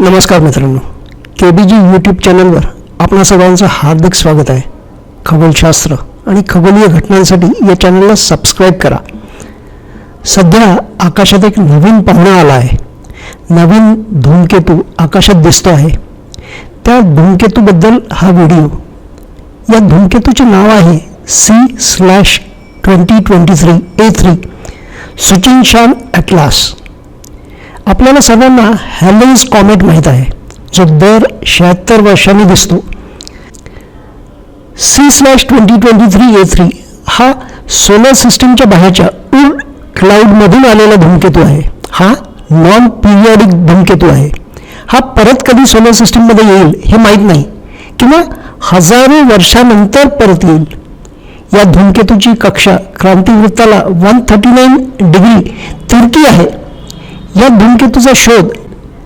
नमस्कार मित्रांनो. के बी जी यूट्यूब चॅनलवर आपणा सर्वांचं हार्दिक स्वागत आहे. खगोलशास्त्र आणि खगोलीय घटनांसाठी या चॅनलला सबस्क्राईब करा. सध्या आकाशात एक नवीन पाहुणा आला आहे. नवीन धूमकेतू आकाशात दिसतो आहे. त्या धूमकेतूबद्दल हा व्हिडिओ. या धूमकेतूचे नाव आहे C slash twenty twenty three A three Tsuchinshan ATLAS आपल्याला सर्वांना हॅलेन्स कॉमेट माहीत आहे जो दर शहात्तर वर्षांनी दिसतो. C slash twenty twenty three A three हा सोलर सिस्टीमच्या बाहेरच्या उर क्लाउडमधून आलेला धूमकेतू आहे. हा नॉन पिरियडिक धूमकेतू आहे. हा परत कधी सोलर सिस्टीममध्ये येईल हे माहीत नाही. किंवा हजारो वर्षानंतर परत येईल. या धूमकेतूची कक्षा क्रांतिवृत्ताला वन थर्टी नाईन डिग्री तिरकी आहे. या धूमकेतूचा शोध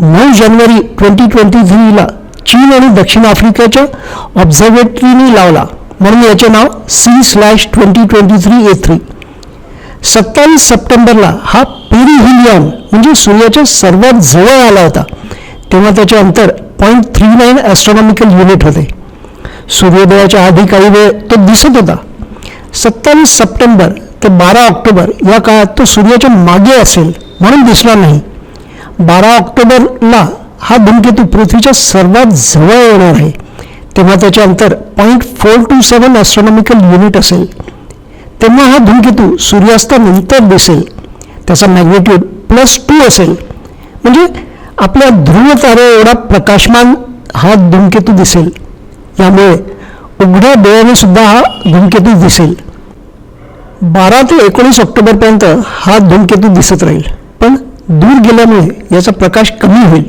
नऊ जानेवारी ट्वेंटी ट्वेंटी थ्रीला चीन आणि दक्षिण आफ्रिकेच्या ऑब्झर्वेटरीने लावला. म्हणून याचे नाव C slash twenty twenty three A three सत्तावीस सप्टेंबरला हा पेरिहिलियन म्हणजे सूर्याच्या सर्वात जवळ आला होता. तेव्हा त्याचे अंतर point three nine astronomical unit होते. सूर्योदयाच्या आधी काही वेळ तो दिसत होता. सत्तावीस सप्टेंबर ते बारा ऑक्टोबर या काळात तो सूर्याच्या मागे असेल. म्हणून दिसला नाही. बारा ऑक्टोबरला हा धूमकेतू पृथ्वीच्या सर्वात जवळ येणार आहे. तेव्हा त्याचे अंतर point four two seven astronomical unit असेल. तेव्हा हा धूमकेतू सूर्यास्तानंतर दिसेल. त्याचा मॅग्नेट्यूड प्लस टू असेल. म्हणजे आपल्या ध्रुव तारे एवढा प्रकाशमान हा धूमकेतू दिसेल. यामुळे उघड्या डोळ्याने सुद्धा हा धूमकेतू दिसेल. बारा ते एकोणीस ऑक्टोबरपर्यंत हा धूमकेतू दिसत राहील. दूर गेल्यामुळे याचा प्रकाश कमी होईल.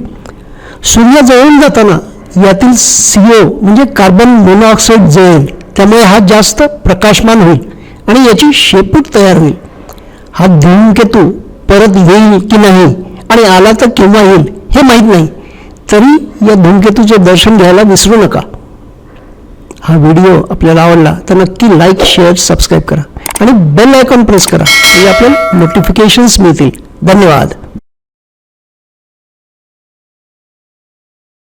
सूर्याजवळून जाताना यातील सीओ म्हणजे कार्बन मोनॉक्साईड जळेल. त्यामुळे हा जास्त प्रकाशमान होईल आणि याची शेपूट तयार होईल. हा धूमकेतू परत येईल की नाही आणि आला तर केव्हा येईल हे माहीत नाही. तरी या धूमकेतूचे दर्शन घ्यायला विसरू नका. हा व्हिडिओ आपल्याला आवडला तर नक्की लाईक शेअर सबस्क्राईब करा आणि बेल आयकॉन प्रेस करा. म्हणजे आपल्याला नोटिफिकेशन्स मिळतील. धन्यवाद.